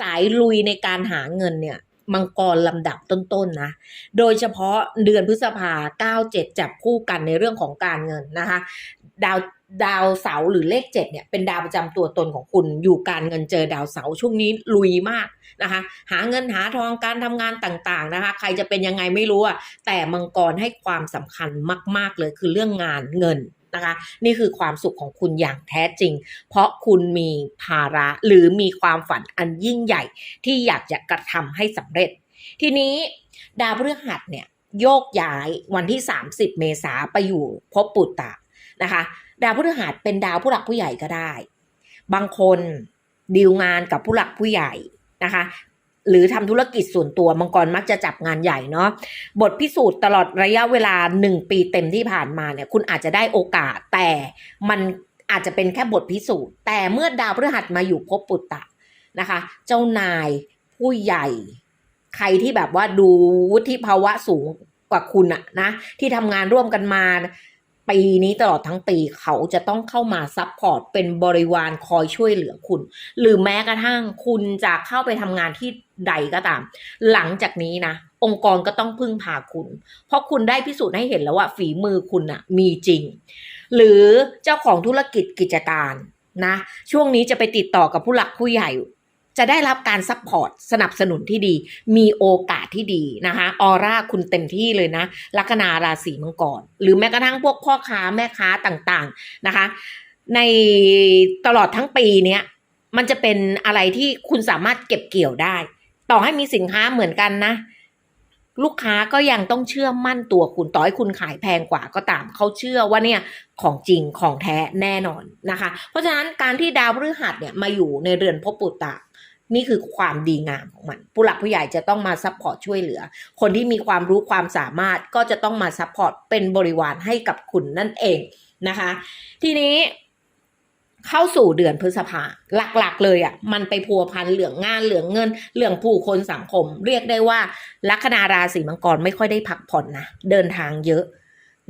สายลุยในการหาเงินเนี่ยมังกรลำดับต้นๆนะ โดยเฉพาะเดือนพฤษภา 97 จับคู่กันในเรื่องของการเงินนะคะ ดาวดาวเสาหรือเลข7เนี่ยเป็นดาวประจำตัวตนของคุณอยู่การเงินเจอดาวเสาช่วงนี้ลุยมากนะคะ หาเงินหาทองการทำงานต่างๆนะคะ ใครจะเป็นยังไงไม่รู้อะแต่มังกรให้ความสำคัญมาก ๆเลยคือเรื่องงานเงิน นะคะ นี่คือความสุขของคุณอย่างแท้จริง เพราะคุณมีภาระหรือมีความฝันอันยิ่งใหญ่ ที่อยากจะกระทำให้สำเร็จ ทีนี้ดาวพฤหัสเนี่ยโยกย้ายวันที่ 30 เมษาไปอยู่ภพปุตตะนะคะ ดาวพฤหัสเป็นดาวผู้หลักผู้ใหญ่ก็ได้ บางคนดีลงานกับผู้หลักผู้ใหญ่นะคะ หรือทำธุรกิจส่วนตัวมังกรมักจะจับงานใหญ่เนาะบทพิสูจน์ตลอดระยะเวลา1ปีเต็มที่ผ่านมาเนี่ย คุณอาจจะได้โอกาส แต่มันอาจจะเป็นแค่บทพิสูจน์ แต่เมื่อดาวพฤหัสมาอยู่ภพปุตตะนะคะ เจ้านายผู้ใหญ่ ใครที่แบบว่าดูวุฒิภาวะสูงกว่าคุณอะนะ ที่ทำงานร่วมกันมา ปีนี้ตลอดทั้งปีเขาจะต้องเข้ามาซัพพอร์ตเป็นบริวารคอยช่วยเหลือคุณ หรือแม้กระทั่งคุณจะเข้าไปทำงานที่ใดก็ตาม หลังจากนี้นะ องค์กรก็ต้องพึ่งพาคุณ เพราะคุณได้พิสูจน์ให้เห็นแล้วว่าฝีมือคุณอะมีจริง หรือเจ้าของธุรกิจกิจการนะ ช่วงนี้จะไปติดต่อกับผู้หลักผู้ใหญ่ จะได้รับการซัพพอร์ตสนับสนุนที่ดี มีโอกาสที่ดีนะคะออร่าคุณเต็มที่เลยนะลัคนาราศีมังกรหรือแม้กระทั่งพวกพ่อค้าแม่ค้าต่างๆนะคะ ในตลอดทั้งปีเนี้ยมันจะเป็นอะไรที่คุณสามารถเก็บเกี่ยวได้ ต่อให้มีสินค้าเหมือนกันนะ ลูกค้าก็ยังต้องเชื่อมั่นตัวคุณต่อให้คุณขายแพงกว่าก็ตามเขาเชื่อว่าเนี่ยของจริงของแท้แน่นอนนะคะ เพราะฉะนั้นการที่ดาวพฤหัสเนี่ยมาอยู่ในเรือนภพปุตตะ นี่คือความดีงามของมัน ผู้หลักผู้ใหญ่จะต้องมาซัพพอร์ตช่วยเหลือ คนที่มีความรู้ความสามารถก็จะต้องมาซัพพอร์ตเป็นบริวารให้กับคุณนั่นเองนะคะ ทีนี้เข้าสู่เดือนพฤษภาหลักๆ เลยอะ่ะ มันไปพัวพันเหลืองงานเหลืองเงินเหลืองผู้คนสังคม เรียกได้ว่าลัคนาราศีมังกรไม่ค่อยได้พักผ่อนนะเดินทางเยอะ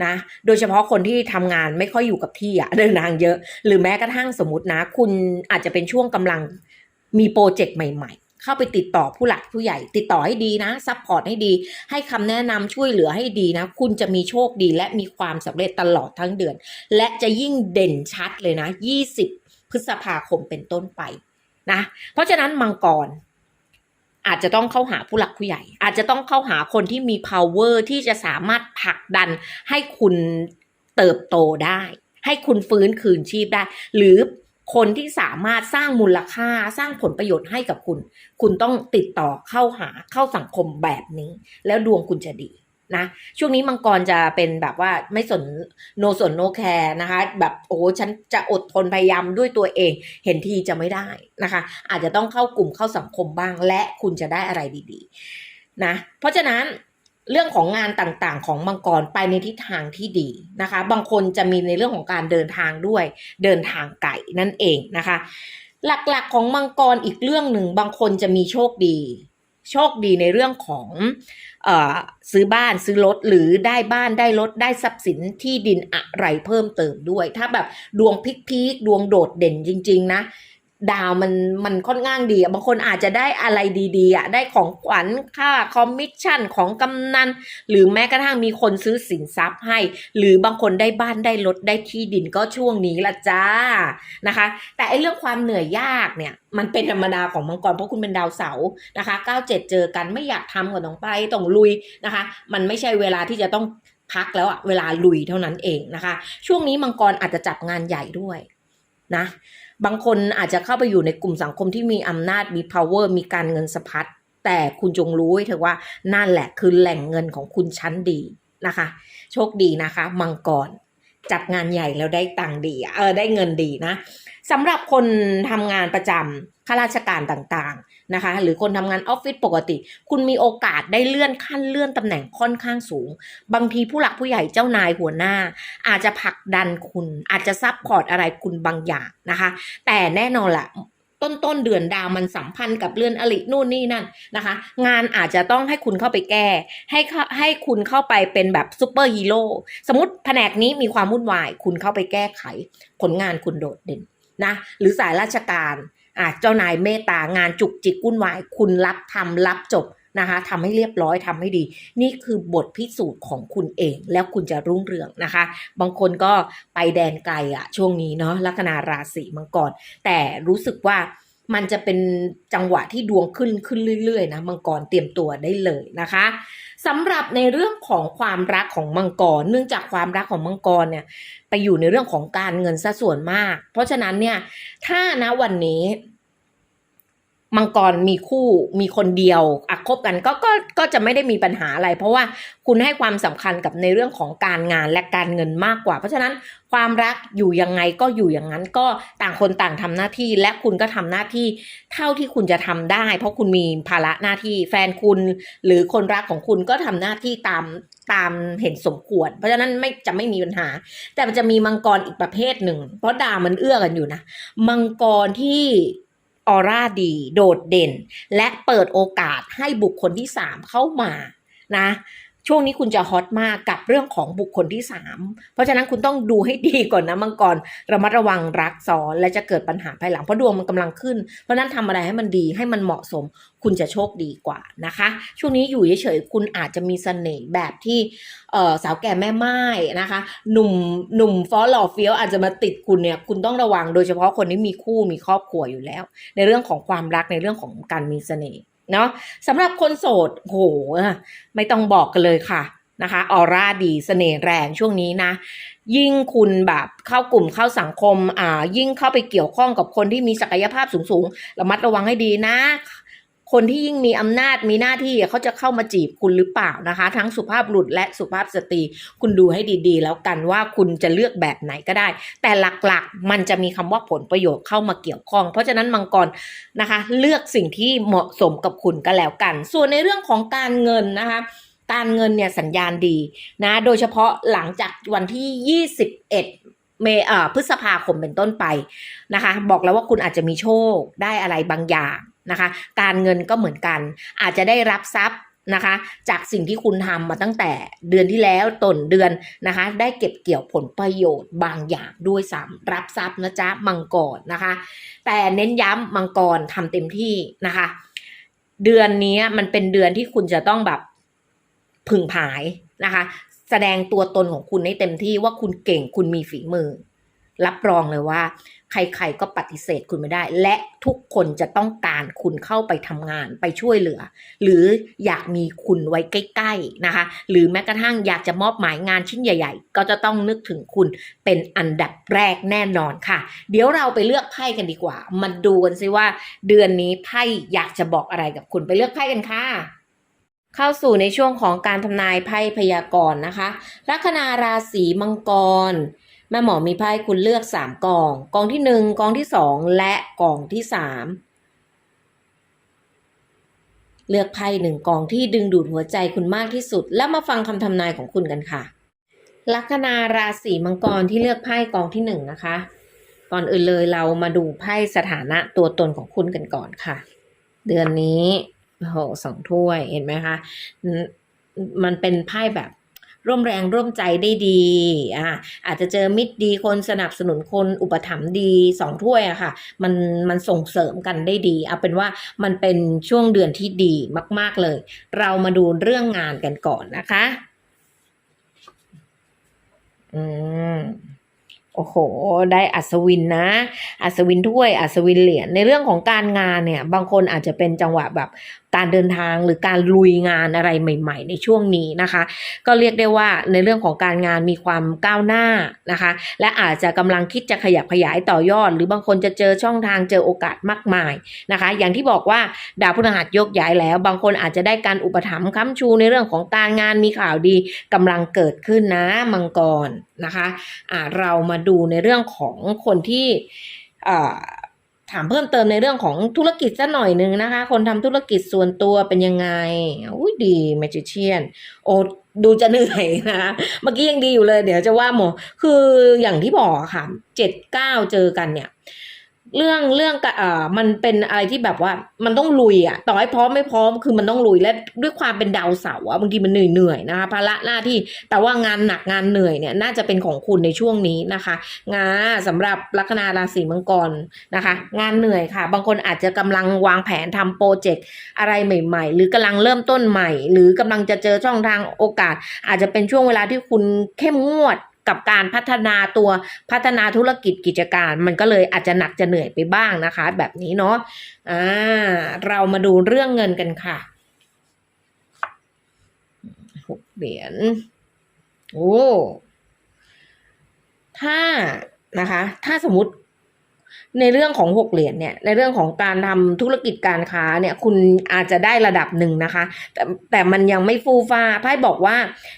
นะ โดยเฉพาะคนที่ทำงานไม่ค่อยอยู่กับที่อะเดินทางเยอะ หรือแม้กระทั่งสมมตินะ คุณอาจจะเป็นช่วงกำลัง มีโปรเจกต์ใหม่ๆ เข้าไปติดต่อผู้หลักผู้ใหญ่ ติดต่อให้ดีนะซัพพอร์ตให้ดี ให้คำแนะนำช่วยเหลือให้ดีนะ คุณจะมีโชคดีและมีความสำเร็จตลอดทั้งเดือน และจะยิ่งเด่นชัดเลยนะ 20 พฤษภาคมเป็นต้นไปนะ เพราะฉะนั้นมังกรอาจจะต้องเข้าหาผู้หลักผู้ใหญ่ อาจจะต้องเข้าหาคนที่มี power ที่จะสามารถผลักดันให้คุณเติบโตได้ ให้คุณฟื้นคืนชีพได้ หรือ คนที่สามารถสร้างมูลค่าสร้างผลประโยชน์ให้กับคุณ คุณต้องติดต่อเข้าหาเข้าสังคมแบบนี้ แล้วดวงคุณจะดีนะช่วงนี้มังกรจะเป็นแบบว่าไม่สนโนสนโนแคร์นะคะ แบบโอ้ฉันจะอดทนพยายามด้วยตัวเอง เห็นทีจะไม่ได้นะคะ อาจจะต้องเข้ากลุ่มเข้าสังคมบ้างและคุณจะได้อะไรดี ๆ นะ เพราะฉะนั้น เรื่องของงานต่างๆ ของมังกรไปในทิศทางที่ดีนะคะ บางคนจะมีในเรื่องของการเดินทางด้วยเดินทางไกลนั่นเองนะคะ หลักๆของมังกรอีกเรื่องหนึ่งบางคนจะมีโชคดี โชคดีในเรื่องของอซื้อบ้านซื้อรถหรือได้บ้านได้รถได้ทรัพย์สินที่ดินอะไรเพิ่มเติมด้วย ถ้าแบบดวงพีคๆดวงโดดเด่นจริง ๆ นะ ดาวมันมันค่อนข้างดีอะบางคนอาจจะได้อะไรดีๆอะได้ของขวัญค่าคอมมิชชั่นของกำนันหรือแม้กระทั่งมีคนซื้อสินทรัพย์ให้ หรือบางคนได้บ้านได้รถได้ที่ดินก็ช่วงนี้ละจ้านะคะ แต่ไอ้เรื่องความเหนื่อยยากเนี่ยมันเป็นธรรมดาของมังกรเพราะคุณเป็นดาวเสาร์นะคะ97เจอกันไม่อยากทำก็ต้องไปต้องลุยนะคะ มันไม่ใช่เวลาที่จะต้องพักแล้วอะเวลาลุยเท่านั้นเองนะคะ ช่วงนี้มังกรอาจจะจับงานใหญ่ด้วยนะ บางคนอาจจะเข้าไปอยู่ในกลุ่มสังคมที่มีอำนาจมี power มีการเงินสะพัดแต่คุณจงรู้ไว้เถอะว่านั่นแหละคือแหล่งเงินของคุณชั้นดีนะคะ โชคดีนะคะมังกรจับงานใหญ่แล้วได้ตังค์ดีเออได้เงินดีนะสำหรับคนทำงานประจำข้าราชการต่างๆ นะคะ หรือคนทำงานออฟฟิศปกติ คุณมีโอกาสได้เลื่อนขั้นเลื่อนตำแหน่งค่อนข้างสูง บางทีผู้หลักผู้ใหญ่เจ้านายหัวหน้า อาจจะผลักดันคุณ อาจจะซับพอร์ตอะไรคุณบางอย่างนะคะ แต่แน่นอนละต้นต้นเดือนดาวมันสัมพันธ์กับเรือนอรินู่นนี่นั่นนะคะ งานอาจจะต้องให้คุณเข้าไปแก้ ให้ให้คุณเข้าไปเป็นแบบซูเปอร์ฮีโร่สมมติแผนกนี้มีความวุ่นวาย คุณเข้าไปแก้ไข ผลงานคุณโดดเด่นนะหรือสายราชการ อะเจ้านายเมตตางานจุกจิกวุ่นวาย คุณรับทำรับจบนะคะทำให้เรียบร้อยทำให้ดี นี่คือบทพิสูจน์ของคุณเอง แล้วคุณจะรุ่งเรืองนะคะ บางคนก็ไปแดนไกลอะช่วงนี้เนาะลัคนาราศีมังกรแต่รู้สึกว่ามันจะเป็นจังหวะที่ดวงขึ้นขึ้นเรื่อยๆนะมังกรเตรียมตัวได้เลยนะคะ สำหรับในเรื่องของความรักของมังกร เนื่องจากความรักของมังกรเนี่ยไปอยู่ในเรื่องของการเงินซะส่วนมาก เพราะฉะนั้นเนี่ยถ้านะวันนี้ มังกรมีคู่มีคนเดียวอะคบกันก็ก็ก็จะไม่ได้มีปัญหาอะไร เพราะว่าคุณให้ความสำคัญกับในเรื่องของการงานและการเงินมากกว่า เพราะฉะนั้นความรักอยู่ยังไงก็อยู่อย่างนั้นก็ต่างคนต่างทำหน้าที่และคุณก็ทำหน้าที่เท่าที่คุณจะทำได้ เพราะคุณมีภาระหน้าที่แฟนคุณ หรือคนรักของคุณก็ทำหน้าที่ตามตามเห็นสมควร เพราะฉะนั้นไม่จะไม่มีปัญหา แต่มันจะมีมังกรอีกประเภทหนึ่ง เพราะดาวมันเอื้อกันอยู่นะ มังกรที่ ออร่าดี โดดเด่น และเปิดโอกาสให้บุคคลที่สามเข้ามานะ ช่วงนี้คุณจะฮอตมากกับเรื่องของบุคคลที่สามเพราะฉะนั้นคุณต้องดูให้ดีก่อนนะมังกรระมัดระวังรักซ้อนและจะเกิดปัญหาภายหลังเพราะดวงมันกำลังขึ้น เพราะนั้นทำอะไรให้มันดีให้มันเหมาะสม คุณจะโชคดีกว่านะคะ ช่วงนี้อยู่เฉยๆคุณอาจจะมีเสน่ห์แบบที่สาวแก่แม่ไม้นะคะ หนุ่มหนุ่มฟอหล่อเฟี้ยวอาจจะมาติดคุณเนี่ยคุณต้องระวังโดยเฉพาะคนที่มีคู่มีครอบครัวอยู่แล้ว ในเรื่องของความรักในเรื่องของการมีเสน่ห์ เนาะสำหรับคนโสดโหไม่ต้องบอกกันเลยค่ะนะคะออร่าดีเสน่ห์แรงช่วงนี้นะ ยิ่งคุณแบบเข้ากลุ่มเข้าสังคมอ่ายิ่งเข้าไปเกี่ยวข้องกับคนที่มีศักยภาพสูงๆระมัดระวังให้ดีนะ คนที่ยิ่งมีอำนาจมีหน้าที่เขาจะเข้ามาจีบคุณหรือเปล่านะคะ ทั้งสุภาพบุรุษและสุภาพสตรี คุณดูให้ดีๆ แล้วกันว่าคุณจะเลือกแบบไหนก็ได้ แต่หลักๆ มันจะมีคำว่าผลประโยชน์เข้ามาเกี่ยวข้อง เพราะฉะนั้นมังกรนะคะ เลือกสิ่งที่เหมาะสมกับคุณก็แล้วกัน ส่วนในเรื่องของการเงินนะคะการเงินเนี่ยสัญญาณดีนะ โดยเฉพาะหลังจากวันที่ 21 เมเอ่อพฤษภาคมเป็นต้นไปนะคะ บอกแล้วว่าคุณอาจจะมีโชคได้อะไรบางอย่าง นะคะ การเงินก็เหมือนกัน อาจจะได้รับทรัพย์นะคะ จากสิ่งที่คุณทำมาตั้งแต่เดือนที่แล้วต้นเดือนนะคะ ได้เก็บเกี่ยวผลประโยชน์บางอย่างด้วยซ้ำรับทรัพย์นะจ๊ะมังกรนะคะ แต่เน้นย้ำมังกรทำเต็มที่นะคะ เดือนนี้มันเป็นเดือนที่คุณจะต้องแบบผึ่งผายนะคะ แสดงตัวตนของคุณให้เต็มที่ว่าคุณเก่งคุณมีฝีมือ รับรองเลยว่า ใครๆก็ปฏิเสธคุณไม่ได้ และทุกคนจะต้องการคุณเข้าไปทำงานไปช่วยเหลือ หรืออยากมีคุณไว้ใกล้ๆนะคะ หรือแม้กระทั่งอยากจะมอบหมายงานชิ้นใหญ่ ๆ ก็จะต้องนึกถึงคุณเป็นอันดับแรกแน่นอนค่ะ เดี๋ยวเราไปเลือกไพ่กันดีกว่า มาดูกันซิว่า เดือนนี้ไพ่อยากจะบอกอะไรกับคุณไปเลือกไพ่กันค่ะเข้าสู่ในช่วงของการทำนายไพ่พยากรณ์นะคะ ลัคนาราศีมังกร แม่หมอมีไพ่คุณเลือกสามกอง กองที่หนึ่งกองที่สองและกองที่สามเลือกไพ่หนึ่งกองที่ดึงดูดหัวใจคุณมากที่สุด แล้วมาฟังคำทำนายของคุณกันค่ะ ลัคนาราศีมังกรที่เลือกไพ่กองที่หนึ่งนะคะ ก่อนอื่นเลยเรามาดูไพ่สถานะตัวตนของคุณกันก่อนค่ะ เดือนนี้โอ้โหสองถ้วยเห็นไหมคะ มันเป็นไพ่แบบ ร่วมแรงร่วมใจได้ดีอ่าอาจจะเจอมิตรดีคนสนับสนุนคนอุปถัมภ์ดีสองถ้วยอะค่ะ มันมันส่งเสริมกันได้ดี เอาเป็นว่ามันเป็นช่วงเดือนที่ดีมาก ๆเลย เรามาดูเรื่องงานกันก่อนนะคะ อืม โอ้โห ได้อัศวินนะ อัศวินถ้วย อัศวินเหรียญ ในเรื่องของการงานเนี่ย บางคนอาจจะเป็นจังหวะแบบการเดินทางหรือการลุยงานอะไรใหม่ ๆ ในช่วงนี้นะคะ ก็เรียกได้ว่าในเรื่องของการงานมีความก้าวหน้านะคะ และอาจจะกำลังคิดจะขยับขยายต่อยอด หรือบางคนจะเจอช่องทางเจอโอกาสมากมายนะคะ อย่างที่บอกว่าดาวพฤหัสยกย้ายแล้ว บางคนอาจจะได้การอุปถัมภ์ค้ำชูในเรื่องของการงานมีข่าวดีกำลังเกิดขึ้นนะมังกร นะคะะเรามาดูในเรื่องของคนที่ถามเพิ่มเติมในเรื่องของธุรกิจสักหน่อยนึงนะคะ คนทำธุรกิจส่วนตัวเป็นยังไง อุ้ยดีแมจิเชียน โอ้ดูจะเหนื่อยนะคะเมื่อกี้ยังดีอยู่เลย เดี๋ยวจะว่าหมอ คืออย่างที่บอกค่ะเจ็ดเก้าเจอกันเนี่ย เรื่องเรื่องกเอ่อมันเป็นอะไรที่แบบว่า มันต้องลุยอะต่อให้พร้อมไม่พร้อมคือมันต้องลุยและด้วยความเป็นดาวเสาร์อะบางทีมันเหนื่อยเหนื่อยๆนะคะภาระหน้าที่แต่ว่างานหนักงานเหนื่อยเนี่ยน่าจะเป็นของคุณในช่วงนี้นะคะงานสำหรับลัคนาราศีมังกรนะคะ งานเหนื่อยค่ะ บางคนอาจจะกำลังวางแผนทำโปรเจกต์อะไรใหม่ ๆ หรือกำลังเริ่มต้นใหม่ หรือกำลังจะเจอช่องทางโอกาส อาจจะเป็นช่วงเวลาที่คุณเข้มงวด กับการพัฒนาตัวพัฒนาธุรกิจกิจการ มันก็เลยอาจจะหนักจะเหนื่อยไปบ้างนะคะ แบบนี้เนาะอ่าเรามาดูเรื่องเงินกันค่ะหกเหรียญโอ้ถ้านะคะ ถ้าสมมติ ในเรื่องของหกเหรียญเนี่ยในเรื่องของการทำธุรกิจการค้าเนี่ยคุณอาจจะได้ระดับหนึ่งนะคะ แต่แต่มันยังไม่ฟูฟ้าไพ่บอกว่า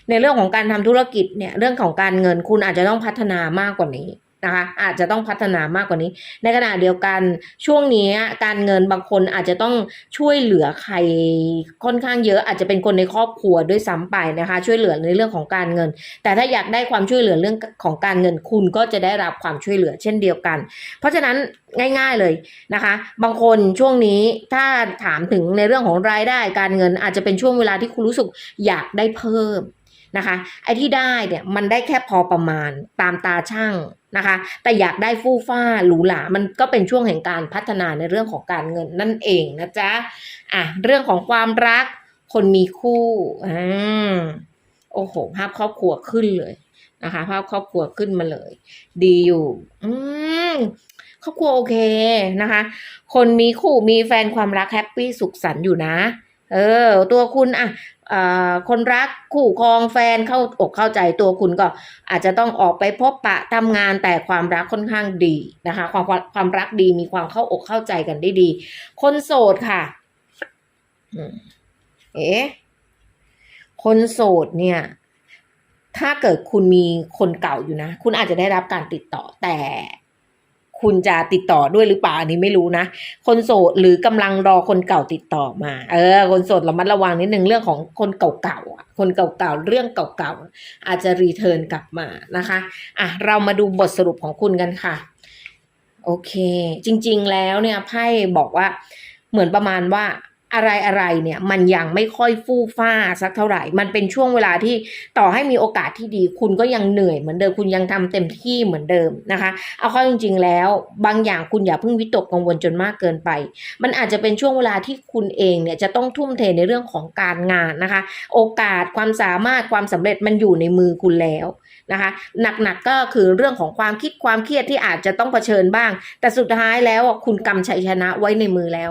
ในเรื่องของการทำธุรกิจเนี่ยเรื่องของการเงินคุณอาจจะต้องพัฒนามากกว่านี้ นะคะอาจจะต้องพัฒนามากกว่านี้ ในขณะเดียวกันช่วงนี้การเงินบางคนอาจจะต้องช่วยเหลือใครค่อนข้างเยอะ อาจจะเป็นคนในครอบครัวด้วยซ้ำไปนะคะ ช่วยเหลือในเรื่องของการเงิน แต่ถ้าอยากได้ความช่วยเหลือเรื่องของการเงินคุณก็จะได้รับความช่วยเหลือเช่นเดียวกัน เพราะฉะนั้นง่ายๆเลยนะคะ บางคนช่วงนี้ถ้าถามถึงในเรื่องของรายได้การเงินอาจจะเป็นช่วงเวลาที่คุณรู้สึกอยากได้เพิ่มนะคะไอ้ที่ได้เนี่ยมันได้แค่พอประมาณตามตาช่าง นะคะ แต่อยากได้ฟู่ฟ้าหรูหรา มันก็เป็นช่วงแห่งการพัฒนาในเรื่องของการเงินนั่นเองนะจ๊ะ อะ เรื่องของความรัก คนมีคู่อ่าโอ้โห ภาพครอบครัวขึ้นเลยนะคะ ภาพครอบครัวขึ้นมาเลย ดีอยู่ อืมครอบครัวโอเคนะคะ คนมีคู่มีแฟนความรักแฮปปี้สุขสันต์อยู่นะ เออ ตัวคุณอะอ่าคนรักคู่ครองแฟนเข้าอกเข้าใจตัวคุณก็อาจจะต้องออกไปพบปะทำงานแต่ความรักค่อนข้างดีนะคะความความความรักดีมีความเข้าอกเข้าใจกันได้ดี คนโสดค่ะเอ๊ะคนโสดเนี่ย ถ้าเกิดคุณมีคนเก่าอยู่นะ คุณอาจจะได้รับการติดต่อแต่ คุณจะติดต่อด้วยหรือเปล่าอันนี้ไม่รู้นะ คนโสดหรือกำลังรอคนเก่าติดต่อมา เออ คนโสดระมัดระวังนิดนึงเรื่องของคนเก่าๆคนเก่าๆเรื่องเก่าๆอาจจะรีเทิร์นกลับมานะคะอะเรามาดูบทสรุปของคุณกันค่ะ โอเค จริง ๆ แล้วเนี่ยไพ่บอกว่าเหมือนประมาณว่า อะไรอะไรเนี่ยมันยังไม่ค่อยฟู่ฟ้าสักเท่าไหร่ มันเป็นช่วงเวลาที่ต่อให้มีโอกาสที่ดี คุณก็ยังเหนื่อยเหมือนเดิมคุณยังทำเต็มที่เหมือนเดิมนะคะ เอาเข้าจริง ๆ แล้ว บางอย่างคุณอย่าเพิ่งวิตกกังวลจนมากเกินไป มันอาจจะเป็นช่วงเวลาที่คุณเองเนี่ยจะต้องทุ่มเทในเรื่องของการงานนะคะ โอกาสความสามารถความสำเร็จมันอยู่ในมือคุณแล้ว นะคะหนักๆก็คือเรื่องของความคิดความเครียดที่อาจจะต้องเผชิญบ้าง แต่สุดท้ายแล้วคุณกำชัยชนะไว้ในมือแล้ว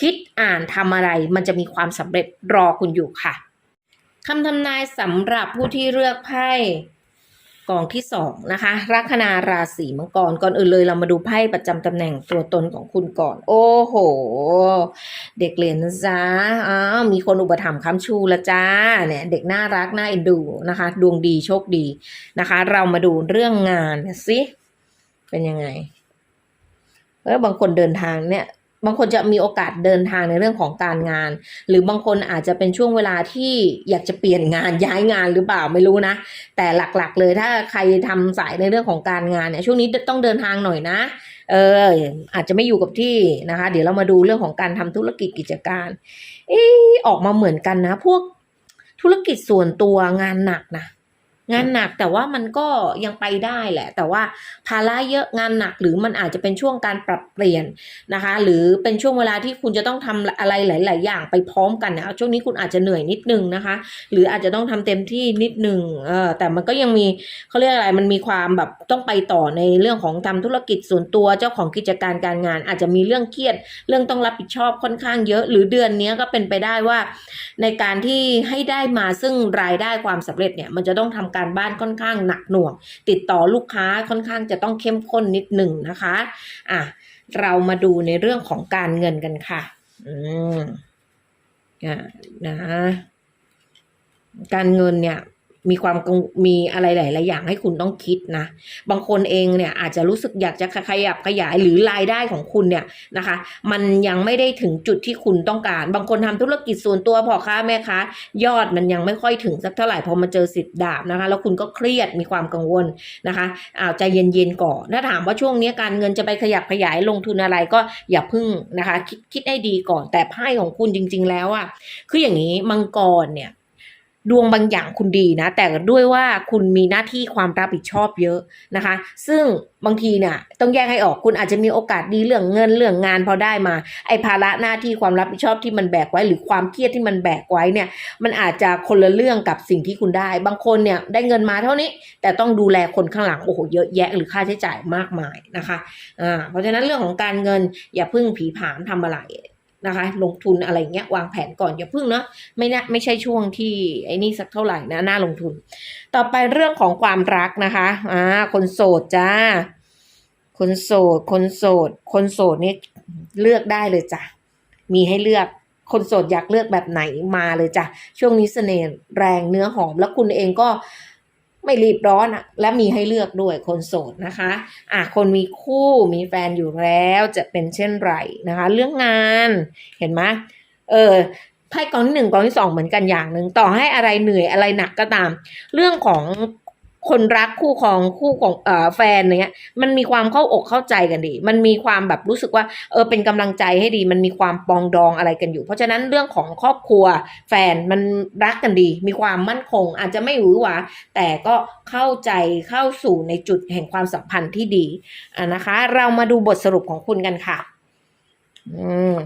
คิดอ่านทำอะไรมันจะมีความสำเร็จรอคุณอยู่ค่ะคำทำนายสำหรับผู้ที่เลือกไพ่ กองที่สองนะคะลัคนาราศีมังกรก่อนอื่นเลยเรามาดูไพ่ประจำตำแหน่งตัวตนของคุณก่อน โอ้โห เด็กเรียนนะจ๊ะอ้าวมีคนอุปถัมภ์ค้ำชูละจ้าเนี่ยเด็กน่ารักน่าเอ็นดูนะคะ ดวงดีโชคดีนะคะ เรามาดูเรื่องงานสิเป็นยังไงเออบางคนเดินทางเนี่ย บางคนจะมีโอกาสเดินทางในเรื่องของการงาน หรือบางคนอาจจะเป็นช่วงเวลาที่อยากจะเปลี่ยนงานย้ายงานหรือเปล่าไม่รู้นะ แต่หลักๆ เลยถ้าใครทำสายในเรื่องของการงานเนี่ยช่วงนี้ต้องเดินทางหน่อยนะ เอออาจจะไม่อยู่กับที่นะคะ เดี๋ยวเรามาดูเรื่องของการทำธุรกิจกิจการเออออกมาเหมือนกันนะ พวกธุรกิจส่วนตัวงานหนักนะ งานหนักแต่ว่ามันก็ยังไปได้แหละ แต่ว่าภาระเยอะงานหนักหรือมันอาจจะเป็นช่วงการปรับเปลี่ยนนะคะ หรือเป็นช่วงเวลาที่คุณจะต้องทำอะไรหลาย ๆ อย่างไปพร้อมกันนะช่วงนี้คุณอาจจะเหนื่อยนิดนึงนะคะ หรืออาจจะต้องทำเต็มที่นิดนึงเออแต่มันก็ยังมีเขาเรียกอะไรมันมีความแบบต้องไปต่อในเรื่องของทำธุรกิจส่วนตัวเจ้าของกิจการการงาน อาจจะมีเรื่องเครียด เรื่องต้องรับผิดชอบค่อนข้างเยอะ หรือเดือนนี้ก็เป็นไปได้ว่า ในการที่ให้ได้มาซึ่งรายได้ความสำเร็จเนี่ยมันจะต้องทำการการบ้านค่อนข้างหนักหน่วง ติดต่อลูกค้าค่อนข้างจะต้องเข้มข้นนิดหนึ่งนะคะอะเรามาดูในเรื่องของการเงินกันค่ะ อืมอะนะ การเงินเนี่ย มีความมีอะไรหลายๆอย่างให้คุณต้องคิดนะ บางคนเองเนี่ยอาจจะรู้สึกอยากจะขยับขยายหรือรายได้ของคุณเนี่ยนะคะ มันยังไม่ได้ถึงจุดที่คุณต้องการ บางคนทำธุรกิจส่วนตัวพ่อค้าแม่ค้ายอดมันยังไม่ค่อยถึงสักเท่าไหร่พอมาเจอสิบดาบนะคะ แล้วคุณก็เครียดมีความกังวลนะคะอ้าวใจเย็นๆก่อนถ้าถามว่าช่วงนี้การเงินจะไปขยับขยายลงทุนอะไรก็อย่าพึ่งนะคะ คิดคิดให้ดีก่อนแต่ไพ่ของคุณจริง ๆ แล้วอะคืออย่างนี้มังกรเนี่ย ดวงบางอย่างคุณดีนะ แต่ด้วยว่าคุณมีหน้าที่ความรับผิดชอบเยอะนะคะ ซึ่งบางทีเนี่ยต้องแยกให้ออกคุณอาจจะมีโอกาสดีเรื่องเงินเรื่องงานพอได้มา ไอ้ภาระหน้าที่ความรับผิดชอบที่มันแบกไว้ หรือความเครียดที่มันแบกไว้เนี่ย มันอาจจะคนละเรื่องกับสิ่งที่คุณได้ บางคนเนี่ยได้เงินมาเท่านี้ แต่ต้องดูแลคนข้างหลังโอ้โหเยอะแยะหรือค่าใช้จ่ายมากมายนะคะอ่าเพราะฉะนั้นเรื่องของการเงินอย่าเพึ่งผีผามทำอะไร นะคะ ลงทุนอะไรเงี้ยวางแผนก่อนอย่าเพึ่งเนาะไม่นะไม่ใช่ช่วงที่ไอ้นี่สักเท่าไหร่นะน่าลงทุน ต่อไปเรื่องของความรักนะคะอ่าคนโสดจ้า คนโสด คนโสด คนโสดนี่เลือกได้เลยจ้ะมีให้เลือกคนโสดอยากเลือกแบบไหนมาเลยจ้ะช่วงนี้เสน่ห์แรงเนื้อหอมแล้วคุณเองก็ ไม่รีบร้อนอะและมีให้เลือกด้วยคนโสดนะคะอะคนมีคู่มีแฟนอยู่แล้วจะเป็นเช่นไรนะคะ เรื่องงานเห็นไหมเออไพ่กองที่หนึ่งกองที่สองเหมือนกันอย่างหนึ่งต่อให้อะไรเหนื่อยอะไรหนักก็ตาม เรื่องของ คนรักคู่ของคู่ของเอ่อแฟนเนี้ยมันมีความเข้าอกเข้าใจกันดี มันมีความแบบรู้สึกว่าเออเป็นกำลังใจให้ดี มันมีความปองดองอะไรกันอยู่ เพราะฉะนั้นเรื่องของครอบครัวแฟนมันรักกันดี มีความมั่นคง อาจจะไม่หวือหวาแต่ก็เข้าใจเข้าสู่ในจุดแห่งความสัมพันธ์ที่ดีอะนะคะ เรามาดูบทสรุปของคุณกันค่ะ อืม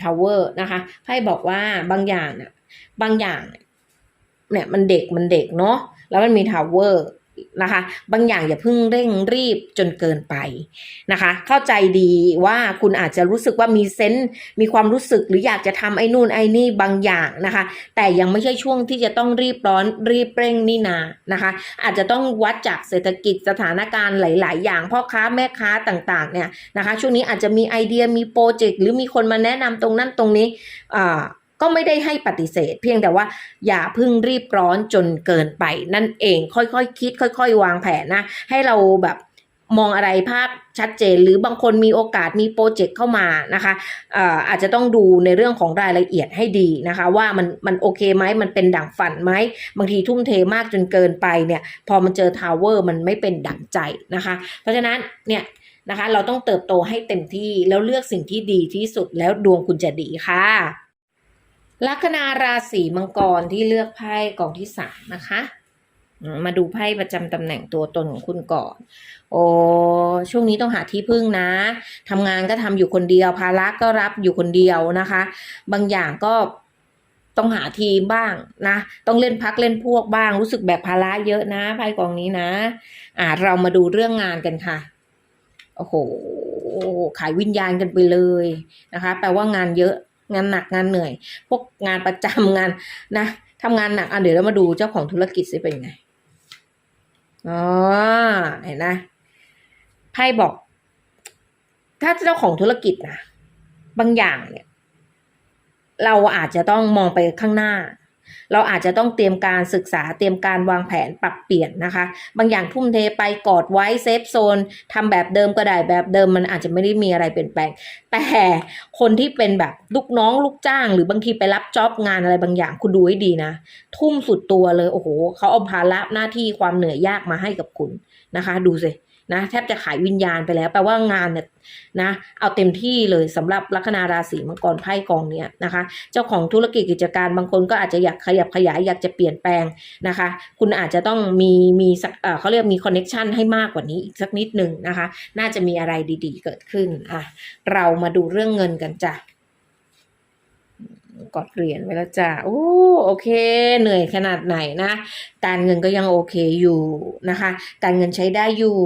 ทาวเวอร์นะคะไพ่บอกว่าบางอย่างน่ะบางอย่าง เนี่ยมันเด็กมันเด็กเนาะแล้วมันมีทาวเวอร์นะคะ บางอย่างอย่าเพิ่งเร่งรีบจนเกินไปนะคะ เข้าใจดีว่าคุณอาจจะรู้สึกว่ามีเซนส์มีความรู้สึกหรืออยากจะทำไอ้นู่นไอ้นี่บางอย่างนะคะ แต่ยังไม่ใช่ช่วงที่จะต้องรีบร้อนรีบเร่งนี่นานะคะ อาจจะต้องวัดจากเศรษฐกิจสถานการณ์หลาย ๆ อย่างพ่อค้าแม่ค้าต่าง ๆ เนี่ยนะคะ ช่วงนี้อาจจะมีไอเดียมีโปรเจกต์หรือมีคนมาแนะนำตรงนั้นตรงนี้อ่า ก็ไม่ได้ให้ปฏิเสธ เพียงแต่ว่าอย่าพึ่งรีบร้อนจนเกินไป นั่นเองค่อยๆคคิด ค่อย ๆ วางแผนนะ ให้เราแบบมองอะไรภาพชัดเจนหรือบางคนมีโอกาสมีโปรเจกต์เข้ามานะคะอาอาจจะต้องดูในเรื่องของรายละเอียดให้ดีนะคะ ว่ามันมันโอเคไหมมันเป็นดั่งฝันไหมบางทีทุ่มเทมากจนเกินไปเนี่ย พอมันเจอทาวเวอร์มันไม่เป็นดั่งใจนะคะ เพราะฉะนั้นเนี่ยนะคะ เราต้องเติบโตให้เต็มที่แล้วเลือกสิ่งที่ดีที่สุดแล้วดวงคุณจะดีค่ะ ลัคนาราศีมังกรที่เลือกไพ่กองที่สามนะคะมมาดูไพ่ประจำตำแหน่งตัวตนของคุณก่อน โอ้ช่วงนี้ต้องหาที่พึ่งนะทำงานก็ทำอยู่คนเดียว ภาระก็รับอยู่คนเดียวนะคะ บางอย่างก็ต้องหาทีมบ้างนะ ต้องเล่นพักเล่นพวกบ้าง รู้สึกแบบภาระเยอะนะไพ่กองนี้นะ อ่า เรามาดูเรื่องงานกันค่ะ โอ้โห ขายวิญญาณกันไปเลยนะคะ แปลว่างานเยอะ งานหนักงานเหนื่อย พวกงานประจำงานนะทำงานหนักอะเดี๋ยวเรามาดูเจ้าของธุรกิจสิเป็นไงอ๋อเห็นนะไพ่บอก ถ้าเจ้าของธุรกิจนะบางอย่างเนี่ย เราอาจจะต้องมองไปข้างหน้า เราอาจจะต้องเตรียมการศึกษาเตรียมการวางแผนปรับเปลี่ยนนะคะ บางอย่างทุ่มเทไปกอดไว้เซฟโซนทำแบบเดิมก็ได้แบบเดิมมันอาจจะไม่ได้มีอะไรเปลี่ยนแปลง แต่คนที่เป็นแบบลูกน้องลูกจ้าง หรือบางทีไปรับจ็อบงานอะไรบางอย่างคุณดูให้ดีนะ ทุ่มสุดตัวเลยโอ้โหเขาเอาภาระหน้าที่ความเหนื่อยยากมาให้กับคุณนะคะ ดูสิ นะแทบจะขายวิญญาณไปแล้วแปลว่างานเนี่ยนะเอาเต็มที่เลยสำหรับลัคนาราศีมังกรไพ่กองเนี้ยนะคะ เจ้าของธุรกิจกิจการบางคนก็อาจจะอยากขยับขยายอยากจะเปลี่ยนแปลงนะคะ คุณอาจจะต้องมีมีสักเอ่อเขาเรียกมีคอนเน็ชันให้มากกว่านี้อีกสักนิดหนึ่งนะคะ น่าจะมีอะไรดีๆ เกิดขึ้นอะเรามาดูเรื่องเงินกันจ้ะ กดเหรียญไว้แล้วจ้ะโอ้โอเค เหนื่อยขนาดไหนนะ การเงินก็ยังโอเคอยู่นะคะ การเงินใช้ได้อยู่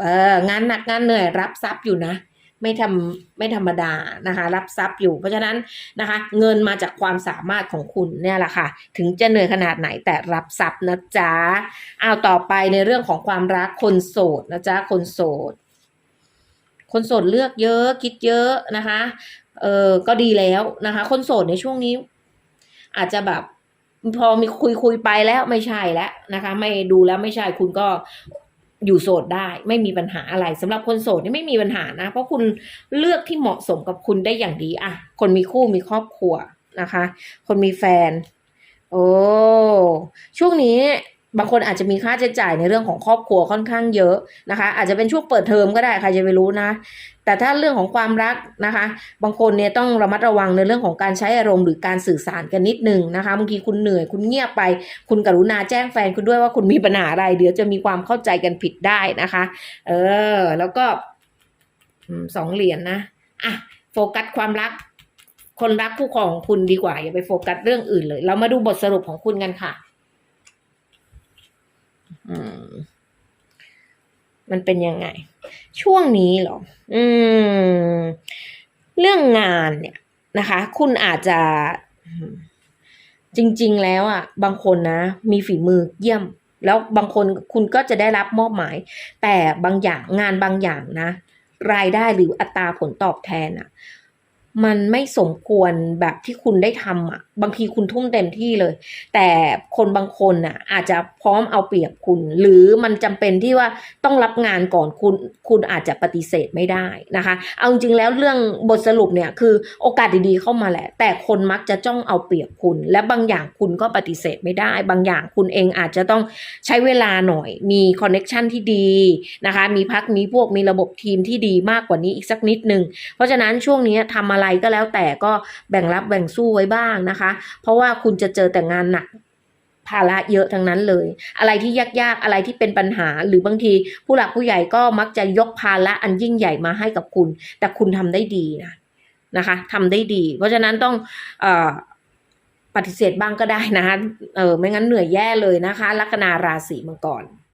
เอองานหนักงานเหนื่อยรับทรัพย์อยู่นะ ไม่ทำไม่ธรรมดานะคะ รับทรัพย์อยู่ เพราะฉะนั้นนะคะ เงินมาจากความสามารถของคุณเนี่ยแหละค่ะ ถึงจะเหนื่อยขนาดไหนแต่รับทรัพย์นะจ๊ะเอาต่อไปในเรื่องของความรักคนโสดนะจ๊ะคนโสดคนโสดเลือกเยอะคิดเยอะนะคะ เออก็ดีแล้วนะคะ คนโสดในช่วงนี้ อาจจะแบบพอมีคุยคุยไปแล้วไม่ใช่แล้วนะคะ ไม่ดูแล้วไม่ใช่คุณก็อยู่โสดได้ ไม่มีปัญหาอะไรสำหรับคนโสดนี่ไม่มีปัญหานะ เพราะคุณเลือกที่เหมาะสมกับคุณได้อย่างดีอะคนมีคู่มีครอบครัวนะคะ คนมีแฟน โอ้ช่วงนี้ บางคนอาจจะมีค่าใช้จ่ายในเรื่องของครอบครัวค่อนข้างเยอะนะคะ อาจจะเป็นช่วงเปิดเทอมก็ได้ใครจะไปรู้นะ แต่ถ้าเรื่องของความรักนะคะ บางคนเนี่ยต้องระมัดระวังในเรื่องของการใช้อารมณ์หรือการสื่อสารกันนิดนึงนะคะบางทีคุณเหนื่อยคุณเงียบไป คุณกรุณาแจ้งแฟนคุณด้วยว่าคุณมีปัญหาอะไร เดี๋ยวจะมีความเข้าใจกันผิดได้นะคะ เออ แล้วก็สองเหรียญนะอะโฟกัสความรัก คนรักคู่ครองของคุณดีกว่าอย่าไปโฟกัสเรื่องอื่นเลย เรามาดูบทสรุปของคุณกันค่ะ มันเป็นยังไง ช่วงนี้หรอ อืม เรื่องงานเนี่ยนะคะ คุณอาจจะจริง ๆ แล้วอะ บางคนนะ มีฝีมือเยี่ยม แล้วบางคนคุณก็จะได้รับมอบหมาย แต่บางอย่างงานบางอย่างนะ รายได้หรืออัตราผลตอบแทนอะ มันไม่สมควรแบบที่คุณได้ทำอะ บางทีคุณทุ่มเต็มที่เลย แต่คนบางคนน่ะ อาจจะพร้อมเอาเปรียบคุณ หรือมันจำเป็นที่ว่าต้องรับงานก่อนคุณ คุณอาจจะปฏิเสธไม่ได้นะคะ เอาจริงแล้วเรื่องบทสรุปเนี่ยคือโอกาสดีๆเข้ามาแหละ แต่คนมักจะจ้องเอาเปรียบคุณ และบางอย่างคุณก็ปฏิเสธไม่ได้ บางอย่างคุณเองอาจจะต้องใช้เวลาหน่อย มีคอนเน็ชันที่ดีนะคะ มีพักมีพวกมีระบบทีมที่ดีมากกว่านี้อีกสักนิดนึง เพราะฉะนั้นช่วงนี้ทำอะไรก็แล้วแต่ก็แบ่งรับแบ่งสู้ไว้บ้างนะคะเพราะว่าคุณจะเจอแต่งานหนักภาระเยอะทั้งนั้นเลย อะไรที่ยากๆ อะไรที่เป็นปัญหา หรือบางทีผู้หลักผู้ใหญ่ก็มักจะยกภาระอันยิ่งใหญ่มาให้กับคุณ แต่คุณทำได้ดีนะนะคะทำได้ดี เพราะฉะนั้นต้องอปฏิเสธบ้างก็ได้นะคะเออไม่งั้นเหนื่อยแย่เลยนะคะลัคนาราศีมังกร